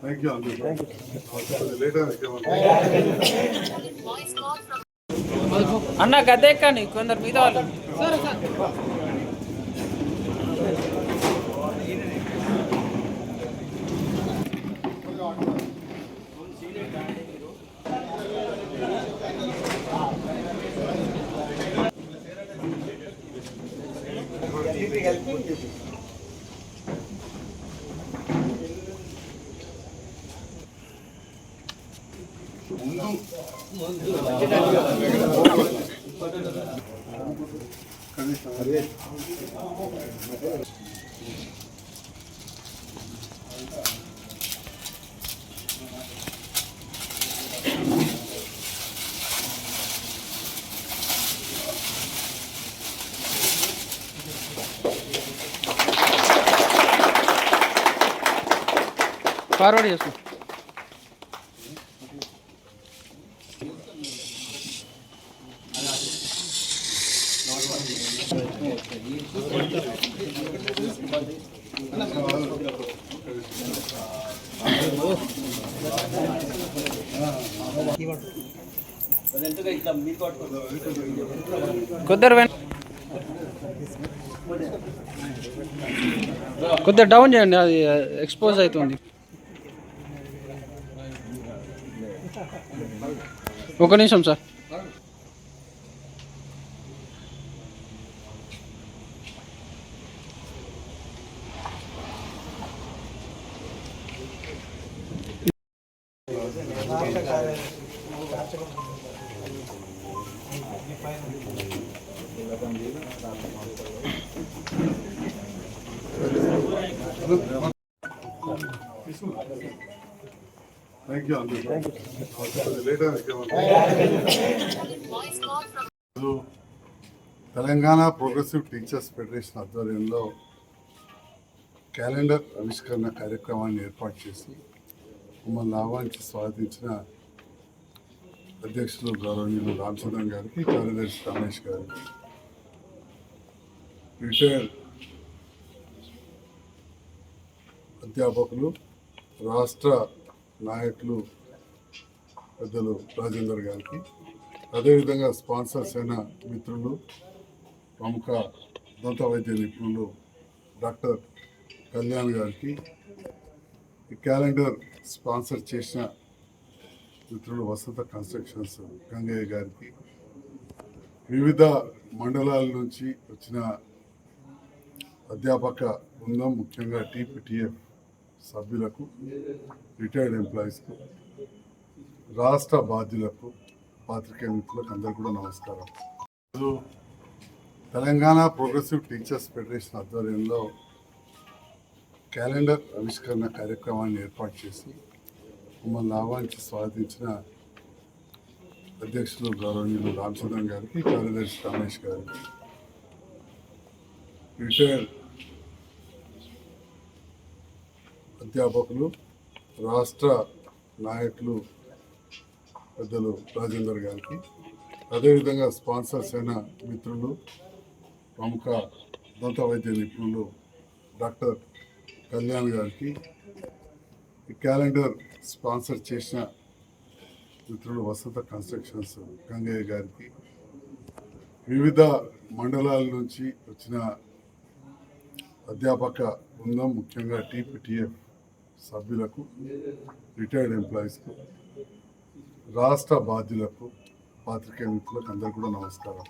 Thank you అన్న గద్దె ఎక్కండి కొందరు మీద వాళ్ళు. ముందు ఫార్వర్డ్ చేసుకో కొద్దిగా కొద్దిగా డౌన్ చేయండి అది uh, ఎక్స్పోజ్ అవుతుంది. ఒక నిమిషం sir. Thank you Telangana progressive teachers federation ఆధ్వర్యంలో క్యాలెండర్ ఆవిష్కరణ కార్యక్రమాన్ని ఏర్పాటు చేసి మమ్మల్ని ఆహ్వానించి స్వాగతించిన అధ్యక్షులు గౌరవనీయులు రామచంద్రన్ గారికి కార్యదర్శి రమేష్ గారికి రిటైర్డ్ అధ్యాపకులు రాష్ట్ర నాయకులు పెద్దలు రాజేందర్ గారికి. అదేవిధంగా స్పాన్సర్స్ అయిన మిత్రులు ప్రముఖ దంత వైద్య నిపుణులు డాక్టర్ కళ్యాణ్ గారికి. ఈ క్యాలెండర్ స్పాన్సర్ చేసిన మిత్రులు వసంత కన్స్ట్రక్షన్స్ గంగయ్య గారికి. వివిధ మండలాల నుంచి వచ్చిన అధ్యాపక బృందం ముఖ్యంగా టీపీటీఎఫ్ సభ్యులకు రిటైర్డ్ ఎంప్లాయీస్కు రాష్ట్ర బాధ్యులకు పాత్రికేయ మిత్రులకు అందరికీ కూడా నమస్కారం. తెలంగాణ ప్రోగ్రెసివ్ టీచర్స్ ఫెడరేషన్ ఆధ్వర్యంలో క్యాలెండర్ ఆవిష్కరణ కార్యక్రమాన్ని ఏర్పాటు చేసి మమ్మల్ని ఆహ్వానించి స్వాగతించిన అధ్యక్షులు గౌరవనీయులు రామచంద్రన్ గారికి కార్యదర్శి రమేష్ గారికి రిటైర్డ్ అధ్యాపకులు రాష్ట్ర నాయకులు పెద్దలు రాజేందర్ గారికి. అదేవిధంగా స్పాన్సర్స్ అయిన మిత్రులు ప్రముఖ దంత వైద్య నిపుణులు డాక్టర్ కళ్యాణ్ గారికి. ఈ క్యాలెండర్ స్పాన్సర్ చేసిన మిత్రులు వసంత కన్స్ట్రక్షన్స్ గంగయ్య గారికి. వివిధ మండలాల నుంచి వచ్చిన అధ్యాపక బృందం ముఖ్యంగా టీపీటీఎఫ్ సభ్యులకు రిటైర్డ్ ఎంప్లాయీస్కు రాష్ట్ర బాధ్యులకు పాత్రికేయ మిత్రులకు అందరికీ కూడా నమస్కారం.